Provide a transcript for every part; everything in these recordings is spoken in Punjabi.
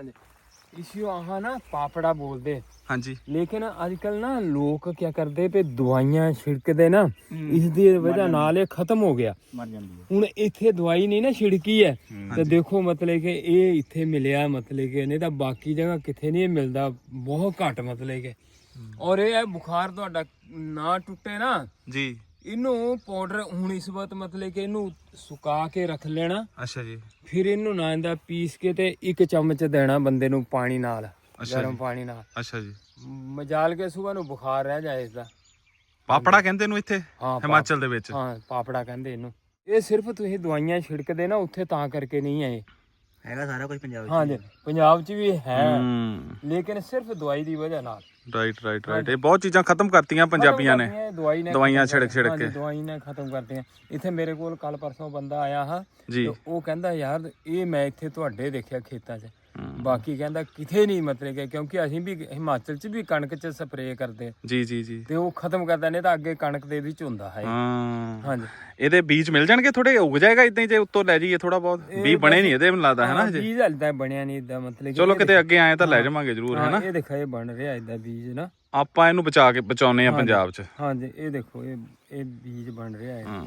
ਹਾਂਜੀ। ਇਸ਼ੂ ਆਹ ਨਾ ਪਾਪੜਾ ਬੋਲਦੇ। ਹਾਂਜੀ। ਲੇਕਿਨ ਅੱਜ ਕੱਲ ਨਾ ਲੋਕ ਕੀ ਕਰਦੇ ਪਏ ਦਵਾਈਆਂ ਛਿੜਕਦੇ ਨਾ ਇਸ ਦੀ ਵਜ੍ਹਾ ਨਾਲ ਇਹ ਖਤਮ ਹੋ ਗਿਆ। ਮਰ ਜਾਂਦੀ ਹੁਣ ਇੱਥੇ ਦਵਾਈ ਨਹੀਂ ਨਾ ਛਿੜਕੀ ਹੈ। ਤੇ ਦੇਖੋ ਮਤਲਬ ਕਿ ਇਹ ਇੱਥੇ ਮਿਲਿਆ ਮਤਲਬ ਕਿ ਨਹੀਂ ਤਾਂ ਬਾਕੀ ਜਗ੍ਹਾ ਕਿੱਥੇ ਨਹੀਂ ਮਿਲਦਾ ਬਹੁਤ ਘੱਟ ਮਤਲਬ ਕਿ। ਔਰ ਇਹ ਬੁਖਾਰ ਤੁਹਾਡਾ ਨਾ ਟੁੱਟੇ ਨਾ। ਜੀ। ਇਹਨੂੰ ਪਾਊਡਰ ਹੁਣ ਇਸ ਵਕਤ ਮਤਲਬ ਕਿ ਇਹਨੂੰ ਸੁਕਾ ਕੇ ਰੱਖ ਲੈਣਾ। ਅੱਛਾ ਜੀ। ਫਿਰ ਇਹਨੂੰ ਨਾ ਇਹਦਾ ਪੀਸ ਕੇ ਤੇ ਇੱਕ ਚਮਚ ਦੇਣਾ ਬੰਦੇ ਨੂੰ ਪਾਣੀ ਨਾਲ ਗਰਮ ਜੀ। ਪਾਣੀ ਨਾਲ। ਅੱਛਾ ਜੀ। ਮਜਾਲ ਕੇ ਸਵੇਰ ਨੂੰ ਬੁਖਾਰ ਰਹਿ ਜਾਏ ਇਸਦਾ। ਪਾਪੜਾ ਕਹਿੰਦੇ ਨੂੰ ਇੱਥੇ? ਹਾਂ ਹਿਮਾਚਲ ਦੇ ਵਿੱਚ? ਹਾਂ ਪਾਪੜਾ ਕਹਿੰਦੇ ਇਹਨੂੰ। ਇਹ ਸਿਰਫ ਤੁਸੀਂ ਦਵਾਈਆਂ ਛਿੜਕਦੇ ਨਾ ਉੱਥੇ ਤਾਂ ਕਰਕੇ ਨਹੀਂ ਆਏ ਹੈਗਾ ਸਾਰਾ ਕੁਝ ਪੰਜਾਬ ਵਿੱਚ ਹਾਂਜੀ ਪੰਜਾਬ 'ਚ ਵੀ ਹੈ। ਹੂੰ। ਲੇਕਿਨ ਸਿਰਫ ਦਵਾਈ ਦੀ ਵਜ੍ਹਾ ਨਾਲ। ਰਾਈਟ ਰਾਈਟ ਰਾਈਟ ਇਹ ਬਹੁਤ ਚੀਜ਼ਾਂ ਖਤਮ ਕਰਤੀਆਂ ਪੰਜਾਬੀਆਂ ਨੇ। ਦਵਾਈ ਨੇ ਦਵਾਈਆਂ ਛਿੜਕ- ਛਿੜਕ ਕੇ। ਦਵਾਈ ਨੇ ਖਤਮ ਕਰਤੀਆਂ। ਇੱਥੇ ਮੇਰੇ ਕੋਲ ਕੱਲ ਪਰਸੋਂ ਬੰਦਾ ਆਇਆ ਹਾਂ ਤੇ ਉਹ ਕਹਿੰਦਾ ਯਾਰ ਇਹ ਮੈਂ ਇੱਥੇ ਤੁਹਾਡੇ ਦੇਖਿਆ ਖੇਤਾਂ 'ਚ। ਬਾਕੀ ਕਹਿੰਦਾ ਕਿਥੇ ਨਹੀਂ ਮਤਲਬ ਕਿ ਕਿਉਂਕਿ ਅਸੀਂ ਵੀ ਹਿਮਾਚਲ 'ਚ ਵੀ ਕਣਕ 'ਚ ਸਪਰੇਅ ਕਰਦੇ। ਜੀ ਜੀ ਜੀ। ਤੇ ਉਹ ਖਤਮ ਕਰਦਾ ਨਹੀਂ ਤਾਂ ਅੱਗੇ ਕਣਕ ਦੇ ਵਿੱਚ ਹੁੰਦਾ ਹੈ। ਹਾਂਜੀ। ਇਹਦੇ ਬੀਜ ਮਿਲ ਜਾਣਗੇ ਥੋੜੇ ਉੱਗ ਜਾਏਗਾ ਇਦਾਂ ਹੀ ਜੇ ਉੱਤੋਂ ਲੈ ਜਾਈਏ ਥੋੜਾ ਬਹੁਤ? ਵੀ ਬਣੇ ਨਹੀਂ ਇਹਦੇ ਮੈਨੂੰ ਲੱਗਦਾ ਹੈ ਨਾ ਹਜੇ? ਬੀਜ ਹਲਦਾ ਬਣਿਆ ਨਹੀਂ ਇਦਾਂ ਮਤਲਬ ਚਲੋ ਕਿਤੇ ਅੱਗੇ ਆਏ ਤਾਂ ਲੈ ਜਾਵਾਂਗੇ ਜ਼ਰੂਰ ਹੈ ਹਾਂ, ਨਾ? ਇਹ ਦੇਖੋ ਇਹ ਬਣ ਰਿਹਾ ਇਦਾਂ ਬੀਜ ਨਾ। ਆਪਾਂ ਇਹਨੂੰ ਬਚਾ ਕੇ ਬਚਾਉਨੇ ਆ ਪੰਜਾਬ 'ਚ। ਹਾਂਜੀ ਇਹ ਦੇਖੋ ਇਹ ਇਹ ਬੀਜ ਬਣ ਰਿਹਾ ਹੈ। ਹਾਂ।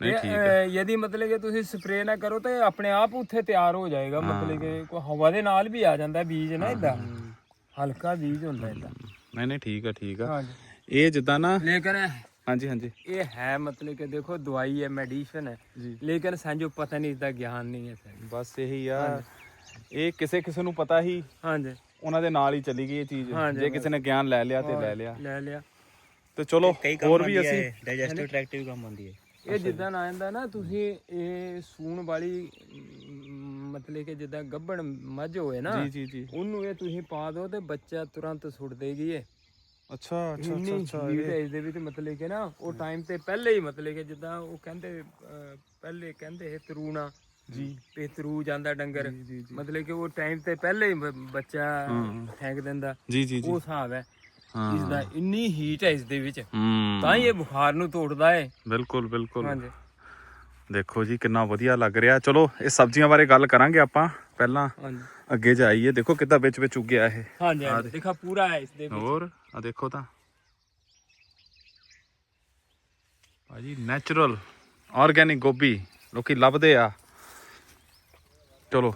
ਨਹੀਂ ਇਹ, ਠੀਕ ਹੈ ਅਹ, ਯਦੀ ਮਤਲਬ ਕਿ ਤੁਸੀਂ ਸਪਰੇਅ ਨਾ ਕਰੋ ਤੇ ਆਪਣੇ ਆਪ ਉੱਥੇ ਤਿਆਰ ਹੋ ਜਾਏਗਾ ਮਤਲਬ ਕਿ ਕੋਈ ਹਵਾ ਦੇ ਨਾਲ ਵੀ ਆ ਜਾਂਦਾ ਬੀਜ ਨਾ ਇਦਾਂ। ਹਲਕਾ ਬੀਜ ਹੁੰਦਾ ਇਦਾਂ। ਨਹੀਂ ਨਹੀਂ ਠੀਕ ਹੈ ਠੀਕ ਆ। ਹਾਂਜੀ। ਇਹ ਜਿੱਦਾਂ ਨਾ ਲੇਕਿਨ ਹਾਂਜੀ ਹਾਂਜੀ। ਇਹ ਹੈ ਮਤਲਬ ਕਿ ਦੇਖੋ ਦਵਾਈ ਹੈ ਮੈਡੀਸਨ ਹੈ। ਲੇਕਿਨ ਸਾਨੂੰ ਪਤਾ ਨਹੀਂ ਇਸਦਾ ਗਿਆਨ ਨਹੀਂ ਹੈ ਬਸ ਇਹੀ ਆ। ਇਹ ਕਿਸੇ ਕਿਸੇ ਨੂੰ ਪਤਾ ਹੀ ਹਾਂਜੀ। ਉਹਨਾਂ ਦੇ ਨਾਲ ਹੀ ਚਲੀ ਗਈ ਇਹ ਚੀਜ਼। ਜੇ ਕਿਸੇ ਨੇ ਗਿਆਨ ਲੈ ਲਿਆ ਤੇ ਲੈ ਲਿਆ। ਲੈ ਲਿਆ। ਤੇ ਚਲੋ ਹੋਰ ਵੀ ਅਸੀਂ ਡਾਈਜੈਸਟਿਵ ਟ੍ਰੈਕਟ ਵੀ ਕੰਮ ਆਉਂਦੀ ਹੈ। ਇਹ ਜਿੱਦਾਂ ਨਾ ਆਂਦਾ ਨਾ ਤੁਸੀਂ ਇਹ ਸੂਣ ਵਾਲੀ ਮਤਲਬ ਕਿ ਜਿੱਦਾਂ ਗੱਭਣ ਮੱਝ ਹੋਏ ਨਾ ਜੀ ਜੀ ਜੀ। ਉਹਨੂੰ ਇਹ ਤੁਸੀਂ ਪਾ ਦਿਓ ਤੇ ਬੱਚਾ ਤੁਰੰਤ ਸੁੱਟ ਦੇਗੀ ਇਹ। ਅੱਛਾ ਅੱਛਾ ਅੱਛਾ ਅੱਛਾ ਹੀਟ ਹੈ ਇਸ ਦੇ ਵਿੱਚ ਮਤਲਬ ਕਿ ਨਾ ਉਹ ਟਾਈਮ ਤੇ ਪਹਿਲੇ ਹੀ ਮਤਲਬ ਕਿ ਜਿੱਦਾਂ ਉਹ ਕਹਿੰਦੇ ਪਹਿਲੇ ਕਹਿੰਦੇ ਹੈ ਤਰੂਣਾ ਜੀ। ਤੇ ਤਰੂ ਜਾਂਦਾ ਡੰਗਰ। ਮਤਲਬ ਕਿ ਉਹ ਟਾਈਮ ਤੇ ਪਹਿਲੇ ਹੀ ਬੱਚਾ ਫੈਂਕ ਦਿੰਦਾ। ਜੀ ਜੀ ਜੀ। ਉਹ ਹਿਸਾਬ ਹਾਂ। ਇਸ ਦਾ ਇੰਨੀ ਹੀਟ ਹੈ ਇਸ ਦੇ ਵਿੱਚ ਹੂੰ। ਤਾਂ ਹੀ ਇਹ ਬੁਖਾਰ ਨੂੰ ਤੋੜਦਾ ਹੈ ਬਿਲਕੁਲ ਬਿਲਕੁਲ। ਹਾਂਜੀ। ਦੇਖੋ ਜੀ ਕਿੰਨਾ ਵਧੀਆ ਲੱਗ ਰਿਹਾ। ਚਲੋ ਇਹ ਸਬਜ਼ੀਆਂ ਬਾਰੇ ਗੱਲ ਕਰਾਂਗੇ ਆਪਾਂ ਪਹਿਲਾਂ। ਹਾਂਜੀ। ਅੱਗੇ ਜਾਈਏ। ਦੇਖੋ ਕਿੱਦਾਂ ਵਿੱਚ ਵਿੱਚ ਉੱਗਿਆ ਇਹ। ਹਾਂਜੀ ਹਾਂਜੀ। ਦੇਖਾ। ਪੂਰਾ ਹੈ ਇਸ ਦੇ ਵਿੱਚ। ਹੋਰ ਆ ਦੇਖੋ ਤਾਂ। ਭਾਜੀ ਨੈਚੁਰਲ ਆਰਗੈਨਿਕ ਗੋਭੀ। ਲੋਕੀ ਲੱਭਦੇ ਆ। ਚਲੋ।